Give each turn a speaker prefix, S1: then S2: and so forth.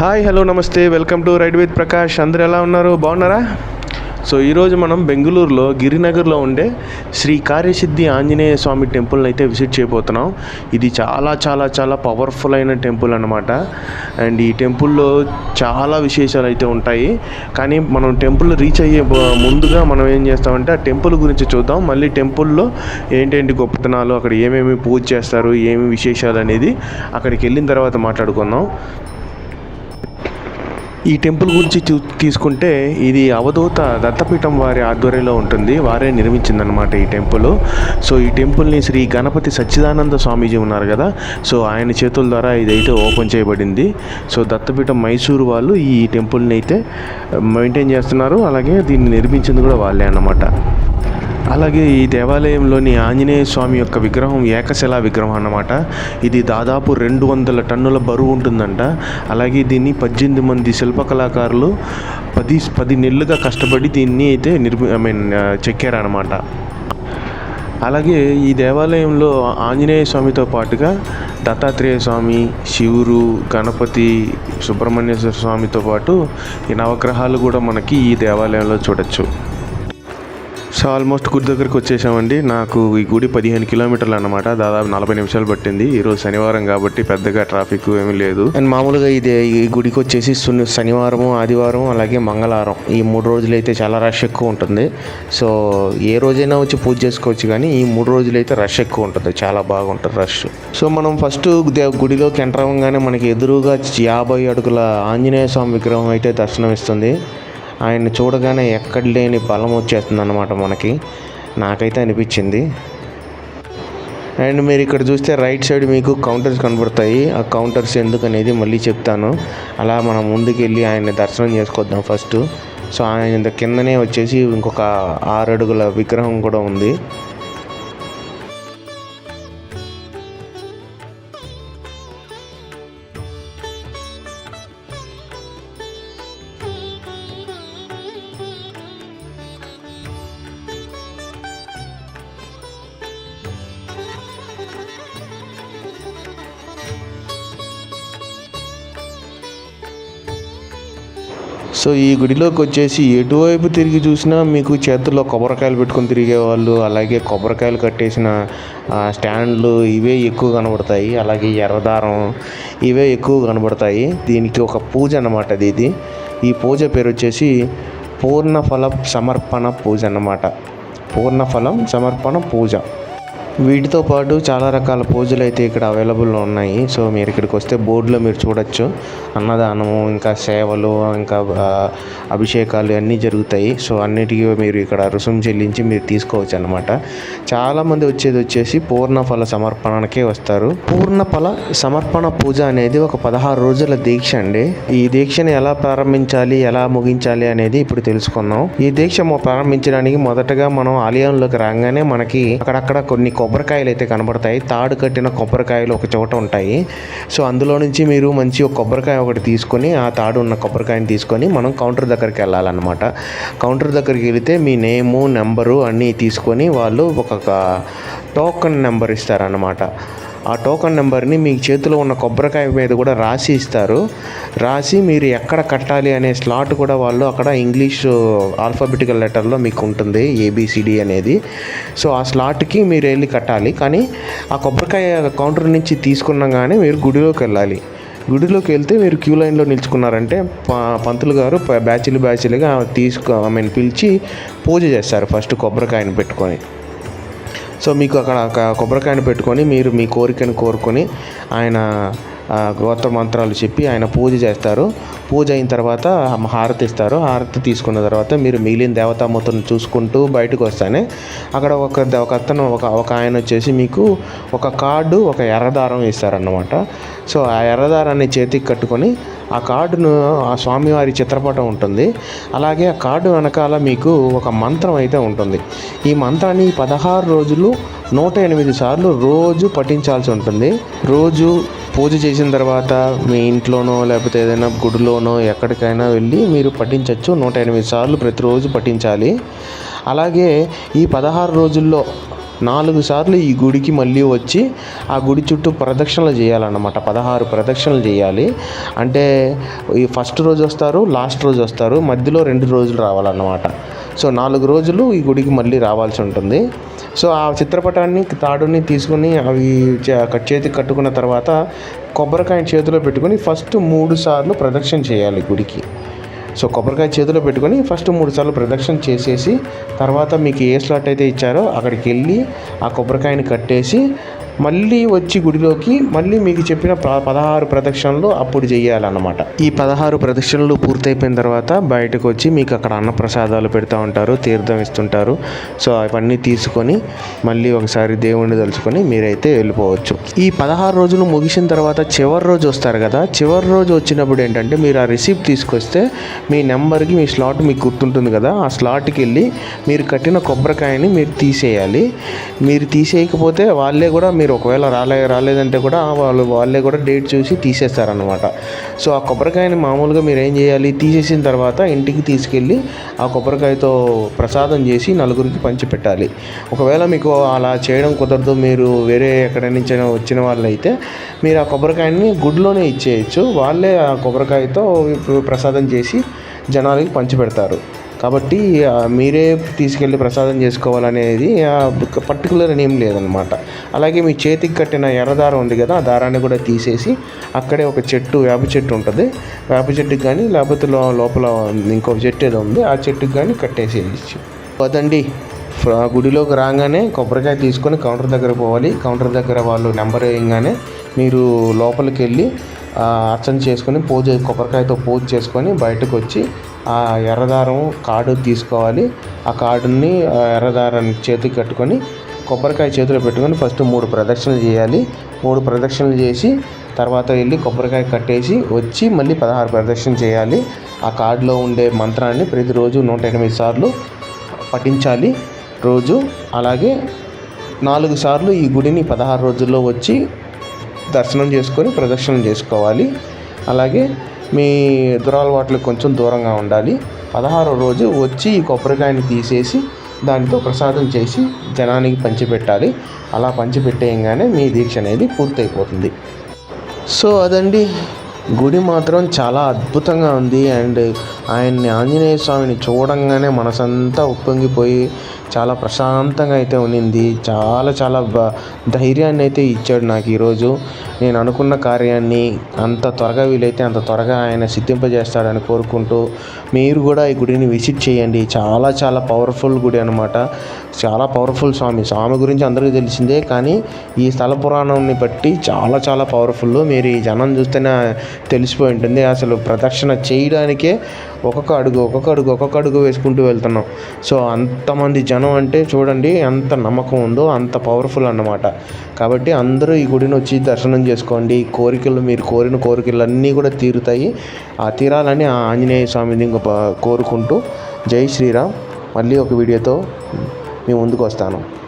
S1: Hi hello నమస్తే. Welcome to ride with Prakash. అందరు ఎలా ఉన్నారు? బాగున్నారా? సో ఈరోజు మనం బెంగళూరులో గిరినగర్లో ఉండే శ్రీ కార్యసిద్ధి ఆంజనేయ స్వామి టెంపుల్ని అయితే విజిట్ చేయబోతున్నాం. ఇది చాలా చాలా చాలా పవర్ఫుల్ అయిన టెంపుల్ అనమాట అండ్ ఈ టెంపుల్లో చాలా విశేషాలు అయితే ఉంటాయి. కానీ మనం టెంపుల్ రీచ్ అయ్యే ముందుగా మనం ఏం చేస్తామంటే ఆ టెంపుల్ గురించి చూద్దాం. మళ్ళీ టెంపుల్లో ఏంటేంటి గొప్పతనాలు అక్కడ ఏమేమి పూజ చేస్తారు ఏమి విశేషాలు అనేది అక్కడికి వెళ్ళిన తర్వాత మాట్లాడుకుందాం. ఈ టెంపుల్ గురించి చూ తీసుకుంటే ఇది అవధూత దత్తపీఠం వారి ఆధ్వర్యంలో ఉంటుంది. వారే నిర్మించిందనమాట ఈ టెంపుల్. సో ఈ టెంపుల్ని శ్రీ గణపతి సచ్చిదానంద స్వామీజీ ఉన్నారు కదా. సో ఆయన చేతుల ద్వారా ఇదైతే ఓపెన్ చేయబడింది. సో దత్తపీఠం మైసూరు వాళ్ళు ఈ టెంపుల్ని అయితే మెయింటైన్ చేస్తున్నారు. అలాగే దీన్ని నిర్మించింది కూడా వాళ్ళే అన్నమాట. అలాగే ఈ దేవాలయంలోని ఆంజనేయ స్వామి యొక్క విగ్రహం ఏకశిలా విగ్రహం అన్నమాట. ఇది దాదాపు రెండు వందల టన్నుల బరువు ఉంటుందంట. అలాగే దీన్ని పద్దెనిమిది మంది శిల్పకళాకారులు పది పది నెలలుగా కష్టపడి దీన్ని అయితే నిర్మి ఐ మీన్ చెక్కారనమాట అలాగే ఈ దేవాలయంలో ఆంజనేయ స్వామితో పాటుగా దత్తాత్రేయ స్వామి శివుడు గణపతి సుబ్రహ్మణ్యేశ్వర స్వామితో పాటు ఈ నవగ్రహాలు కూడా మనకి ఈ దేవాలయంలో చూడొచ్చు. సో ఆల్మోస్ట్ గుడి దగ్గరికి వచ్చేసామండి. నాకు ఈ గుడి పదిహేను కిలోమీటర్లు అనమాట దాదాపు నలభై నిమిషాలు పట్టింది. ఈరోజు శనివారం కాబట్టి పెద్దగా ట్రాఫిక్ ఏమీ లేదు. అండ్ మామూలుగా ఇది ఈ గుడికి వచ్చేసి శనివారం ఆదివారం అలాగే మంగళవారం. ఈ మూడు రోజులు అయితే చాలా రష్ ఎక్కువ ఉంటుంది. సో ఏ రోజైనా వచ్చి పూజ చేసుకోవచ్చు కానీ ఈ మూడు రోజులు అయితే రష్ ఎక్కువ ఉంటుంది. చాలా బాగుంటుంది రష్ సో మనం ఫస్ట్ గుడిలోకి ఎంటర్ అవ్వగానే మనకి ఎదురుగా యాభై అడుగుల ఆంజనేయ స్వామి విగ్రహం అయితే దర్శనం ఇస్తుంది ఆయన చూడగానే ఎక్కడ లేని బలం వచ్చేస్తుంది అన్నమాట మనకి. నాకైతే అనిపించింది. అండ్ మీరు ఇక్కడ చూస్తే రైట్ సైడ్ మీకు కౌంటర్స్ కనబడతాయి. ఆ కౌంటర్స్ ఎందుకనేది మళ్ళీ చెప్తాను. అలా మనం ముందుకు వెళ్ళి ఆయన్ని దర్శనం చేసుకొద్దాం ఫస్ట్. సో ఆయన కిందనే వచ్చేసి ఇంకొక ఆరు అడుగుల విగ్రహం కూడా ఉంది. సో ఈ గుడిలోకి వచ్చేసి ఎటువైపు తిరిగి చూసినా మీకు చేతుల్లో కొబ్బరికాయలు పెట్టుకొని తిరిగే వాళ్ళు అలాగే కొబ్బరికాయలు కట్టేసిన స్టాండ్లు ఇవే ఎక్కువ కనబడతాయి అలాగే ఎర్రదారం ఇవే ఎక్కువ కనబడతాయి. దీనికి ఒక పూజ అన్నమాట ఇది ఇది. ఈ పూజ పేరు వచ్చేసి పూర్ణఫల సమర్పణ పూజ అన్నమాట. పూర్ణఫలం సమర్పణ పూజ. వీటితో పాటు చాలా రకాల పూజలు అయితే ఇక్కడ అవైలబుల్లో ఉన్నాయి. సో మీరు ఇక్కడికి వస్తే బోర్డులో మీరు చూడొచ్చు. అన్నదానము ఇంకా సేవలు ఇంకా అభిషేకాలు అన్నీ జరుగుతాయి. సో అన్నిటికీ మీరు ఇక్కడ రుసుం చెల్లించి మీరు తీసుకోవచ్చు అనమాట చాలామంది వచ్చేది వచ్చేసి పూర్ణఫల సమర్పణకే వస్తారు. పూర్ణఫల సమర్పణ పూజ అనేది ఒక పదహారు రోజుల దీక్ష అండి. ఈ దీక్షని ఎలా ప్రారంభించాలి ఎలా ముగించాలి అనేది ఇప్పుడు తెలుసుకుందాం ఈ దీక్ష ప్రారంభించడానికి మొదటగా మనం ఆలయంలోకి రాగానే మనకి అక్కడక్కడ కొన్ని కొబ్బరికాయలు అయితే కనబడతాయి. తాడు కట్టిన కొబ్బరికాయలు ఒక చోట ఉంటాయి. సో అందులో నుంచి మీరు మంచి ఒక కొబ్బరికాయ ఒకటి తీసుకొని ఆ తాడు ఉన్న కొబ్బరికాయని తీసుకొని మనం కౌంటర్ దగ్గరికి వెళ్ళాలన్నమాట. కౌంటర్ దగ్గరికి వెళితే మీ నేము నెంబరు అన్నీ తీసుకొని వాళ్ళు ఒక టోకన్ నెంబర్ ఇస్తారన్నమాట. ఆ టోకన్ నెంబర్ని మీ చేతిలో ఉన్న కొబ్బరికాయ మీద కూడా రాసి ఇస్తారు. రాసి మీరు ఎక్కడ కట్టాలి అనే స్లాట్ కూడా వాళ్ళు అక్కడ ఇంగ్లీష్ ఆల్ఫాబెటికల్ లెటర్లో మీకు ఉంటుంది ఏబిసిడి అనేది. సో ఆ స్లాట్కి మీరు వెళ్ళి కట్టాలి. కానీ ఆ కొబ్బరికాయ కౌంటర్ నుంచి తీసుకున్నాగానే మీరు గుడిలోకి వెళ్ళాలి. గుడిలోకి వెళ్తే మీరు క్యూ లైన్లో నిల్చుకున్నారంటే ప- పంతులు గారు ప- బ్యాచ్లు బ్యాచ్లుగా తీసుకో ఐ మీన్ పిలిచి పూజ చేస్తారు ఫస్ట్ కొబ్బరికాయని పెట్టుకొని. సో మీకు అక్కడ కొబ్బరికాయని కొబ్బరికాయను పెట్టుకొని మీరు మీ కోరికను కోరుకొని ఆయన గోత్ర మంత్రాలు చెప్పి ఆయన పూజ చేస్తారు. పూజ అయిన తర్వాత హారతి ఇస్తారు. హారతి తీసుకున్న తర్వాత మీరు మిగిలిన దేవతామూర్తులను చూసుకుంటూ బయటకు వస్తానే. అక్కడ ఒక ఒక అతను ఒక ఒక ఆయన వచ్చేసి మీకు ఒక కార్డు ఒక ఎర్రదారం ఇస్తారన్నమాట. సో ఆ ఎర్రదారాన్ని చేతికి కట్టుకొని ఆ కార్డును ఆ స్వామివారి చిత్రపటం ఉంటుంది. అలాగే ఆ కార్డు వెనకాల మీకు ఒక మంత్రం అయితే ఉంటుంది. ఈ మంత్రాన్ని పదహారు రోజులు నూట ఎనిమిది సార్లు రోజు పఠించాల్సి ఉంటుంది. రోజు పూజ చేసిన తర్వాత మీ ఇంట్లోనో లేకపోతే ఏదైనా గుడిలోనో ఎక్కడికైనా వెళ్ళి మీరు పఠించవచ్చు నూట ఎనిమిది సార్లు ప్రతిరోజు పఠించాలి. అలాగే ఈ పదహారు రోజుల్లో నాలుగు సార్లు ఈ గుడికి మళ్ళీ వచ్చి ఆ గుడి చుట్టూ ప్రదక్షిణలు చేయాలన్నమాట. పదహారు ప్రదక్షిణలు చేయాలి. అంటే ఈ ఫస్ట్ రోజు వస్తారు లాస్ట్ రోజు వస్తారు మధ్యలో రెండు రోజులు రావాలన్నమాట. సో నాలుగు రోజులు ఈ గుడికి మళ్ళీ రావాల్సి ఉంటుంది. సో ఆ చిత్రపటాన్ని తాడుని తీసుకుని అవి కట్ చేతికి కట్టుకున్న తర్వాత కొబ్బరికాయ చేతిలో పెట్టుకొని ఫస్ట్ మూడు సార్లు ప్రదక్షిణ చేయాలి గుడికి. సో కొబ్బరికాయ చేతిలో పెట్టుకొని ఫస్ట్ మూడు సార్లు ప్రదక్షిణ చేసేసి తర్వాత మీకు ఏ స్లాట్ అయితే ఇచ్చారో అక్కడికి వెళ్ళి ఆ కొబ్బరికాయని కట్టేసి మళ్ళీ వచ్చి గుడిలోకి మళ్ళీ మీకు చెప్పిన ప- పదహారు ప్రదక్షిణలు అప్పుడు చేయాలన్నమాట. ఈ పదహారు ప్రదక్షిణలు పూర్తయిపోయిన తర్వాత బయటకు వచ్చి మీకు అక్కడ అన్నప్రసాదాలు పెడతా ఉంటారు తీర్థం ఇస్తుంటారు. సో అవన్నీ తీసుకొని మళ్ళీ ఒకసారి దేవుణ్ణి తలుచుకొని మీరైతే వెళ్ళిపోవచ్చు. ఈ పదహారు రోజులు ముగిసిన తర్వాత చివరి రోజు వస్తారు కదా చివరి రోజు వచ్చినప్పుడు ఏంటంటే మీరు ఆ రిసీప్ట్ తీసుకొస్తే మీ నెంబర్కి మీ స్లాట్ మీకు గుర్తుంటుంది కదా ఆ స్లాట్కి వెళ్ళి మీరు కట్టిన కొబ్బరికాయని మీరు తీసేయాలి. మీరు తీసేయకపోతే వాళ్ళే కూడా మీరు ఒకవేళ రాలే రాలేదంటే కూడా వాళ్ళు వాళ్ళే కూడా డేట్ చూసి తీసేస్తారనమాట సో ఆ కొబ్బరికాయని మామూలుగా మీరు ఏం చేయాలి? తీసేసిన తర్వాత ఇంటికి తీసుకెళ్ళి ఆ కొబ్బరికాయతో ప్రసాదం చేసి నలుగురికి పంచిపెట్టాలి. ఒకవేళ మీకు అలా చేయడం కుదరదు మీరు వేరే ఎక్కడి నుంచి వచ్చిన వాళ్ళైతే మీరు ఆ కొబ్బరికాయని గుడ్లోనే ఇచ్చేయచ్చు. వాళ్ళే ఆ కొబ్బరికాయతో ప్రసాదం చేసి జనాలకి పంచిపెడతారు. కాబట్టి మీరే తీసుకెళ్ళి ప్రసాదం చేసుకోవాలనేది పర్టికులర్ అని ఏం లేదనమాట. అలాగే మీ చేతికి కట్టిన ఎర్ర దారం ఉంది కదా ఆ దారాన్ని కూడా తీసేసి అక్కడే ఒక చెట్టు వేప చెట్టు ఉంటుంది. వేప చెట్టుకి కానీ లేకపోతే లోపల ఇంకొక చెట్టు ఏదో ఉంది ఆ చెట్టుకి కానీ కట్టేసేయచ్చు. పదండి. గుడిలోకి రాగానే కొబ్బరికాయ తీసుకొని కౌంటర్ దగ్గర పోవాలి. కౌంటర్ దగ్గర వాళ్ళు నెంబర్ వేయగానే మీరు లోపలికి వెళ్ళి అర్చన చేసుకొని పూజ కొబ్బరికాయతో పూజ చేసుకొని బయటకు వచ్చి ఆ ఎర్రదారం కార్డు తీసుకోవాలి. ఆ కార్డుని ఆ ఎర్రదారాన్ని చేతికి కట్టుకొని కొబ్బరికాయ చేతిలో పెట్టుకొని ఫస్ట్ మూడు ప్రదక్షిణలు చేయాలి. మూడు ప్రదక్షిణలు చేసి తర్వాత వెళ్ళి కొబ్బరికాయ కట్టేసి వచ్చి మళ్ళీ పదహారు ప్రదక్షిణ చేయాలి. ఆ కార్డులో ఉండే మంత్రాన్ని ప్రతిరోజు నూట ఎనిమిది సార్లు పఠించాలి రోజు. అలాగే నాలుగు సార్లు ఈ గుడిని పదహారు రోజుల్లో వచ్చి దర్శనం చేసుకొని ప్రదక్షిణం చేసుకోవాలి. అలాగే మీ దురలవాట్లకు కొంచెం దూరంగా ఉండాలి. పదహారో రోజు వచ్చి ఈ కొబ్బరికాయని తీసేసి దానితో ప్రసాదం చేసి జనానికి పంచిపెట్టాలి. అలా పంచిపెట్టేయంగానే మీ దీక్ష అనేది పూర్తయిపోతుంది. సో అదండి. గుడి మాత్రం చాలా అద్భుతంగా ఉంది. అండ్ ఆయన్ని ఆంజనేయ స్వామిని చూడంగానే మనసంతా ఉప్పొంగిపోయి చాలా ప్రశాంతంగా అయితే ఉన్నింది. చాలా చాలా బ- ధైర్యాన్ని అయితే ఇచ్చాడు నాకు ఈరోజు. నేను అనుకున్న కార్యాన్ని అంత త్వరగా వీలైతే అంత త్వరగా ఆయన సిద్ధింపజేస్తాడని కోరుకుంటూ మీరు కూడా ఈ గుడిని విజిట్ చేయండి. చాలా చాలా పవర్ఫుల్ గుడి అనమాట చాలా పవర్ఫుల్ స్వామి. స్వామి గురించి అందరికీ తెలిసిందే కానీ ఈ స్థల పురాణాన్ని బట్టి చాలా చాలా పవర్ఫుల్. మీరు ఈ జనం చూస్తేనే తెలిసిపోయి ఉంటుంది. అసలు ప్రదక్షిణ చేయడానికే ఒక్కొక్క అడుగు ఒక్కొక్క అడుగు ఒక్కొక్క అడుగు వేసుకుంటూ వెళ్తున్నాం. సో అంతమంది జనం అంటే చూడండి ఎంత నమ్మకం ఉందో అంత పవర్ఫుల్ అన్నమాట. కాబట్టి అందరూ ఈ గుడిని వచ్చి దర్శనం చేసుకోండి. కోరికలు మీరు కోరిన కోరికలు అన్నీ కూడా తీరుతాయి. ఆ తీరాలని ఆ ఆంజనేయ స్వామిని ఇంకొక కోరుకుంటూ జై శ్రీరామ్. మళ్ళీ ఒక వీడియోతో మీ ముందుకు వస్తాను.